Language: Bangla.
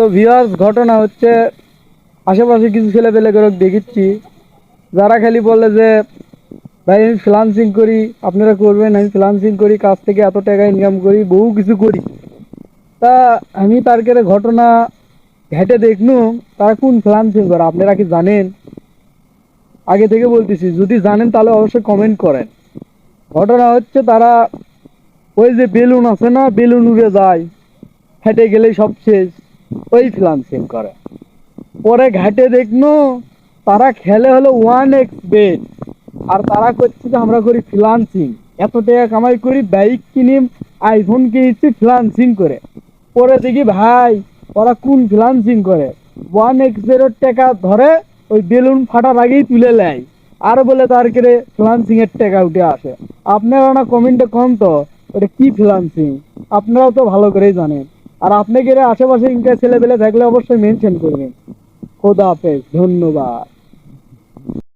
তো ভিউয়ার্স ঘটনা হচ্ছে আশেপাশে কিছু ছেলে পেলে করে দেখিচ্ছি। যারা খালি বলে যে, ভাই, আমি ফ্রিলান্সিং করি, আপনারা করবেন, আমি ফ্রিলান্সিং করি, কাজ থেকে এত টাকা ইনকাম করি, বহু কিছু করি। তা আমি তার কেরে ঘটনা ঘেটে দেখনু, তারা কোন ফ্রিলান্সিং করে, আপনারা কি জানেন? আগে থেকে বলতেছি, যদি জানেন তাহলে অবশ্যই কমেন্ট করেন। ঘটনা হচ্ছে তারা ওই যে বেলুন আছে না, বেলুন উড়ে যায়, হেঁটে গেলেই সব শেষ। ওই ফ্রিলান্সিং করে। পরে ঘাটে দেখনো তারা খেলে হলো ওয়ান এক্স বেড আর তারা করছে যে আমরা করি ফ্রিলান্সিং এত টাকা কামাই করি বাইক কিনি আইফোন কিনেছি ফ্রিলান্সিং করে। পরে দেখি, ভাই, ওরা কোন ফ্রিলান্সিং করে? ওয়ান এক্স বেডের টাকা ধরে ওই বেলুন ফাটার আগেই তুলে নেয়। আর বলে তার কেড়ে ফ্রিলান্সিং এর টাকা উঠে আসে। আপনারা না কমেন্টে কম তো ওটা কি ফ্রিলান্সিং আপনারাও তো ভালো করেই জানেন। আর আপনি গেলে আশেপাশে ইনকা ছেলেবেলে থাকলে অবশ্যই মেনশন করবেন। খোদা হাফেজ ধন্যবাদ।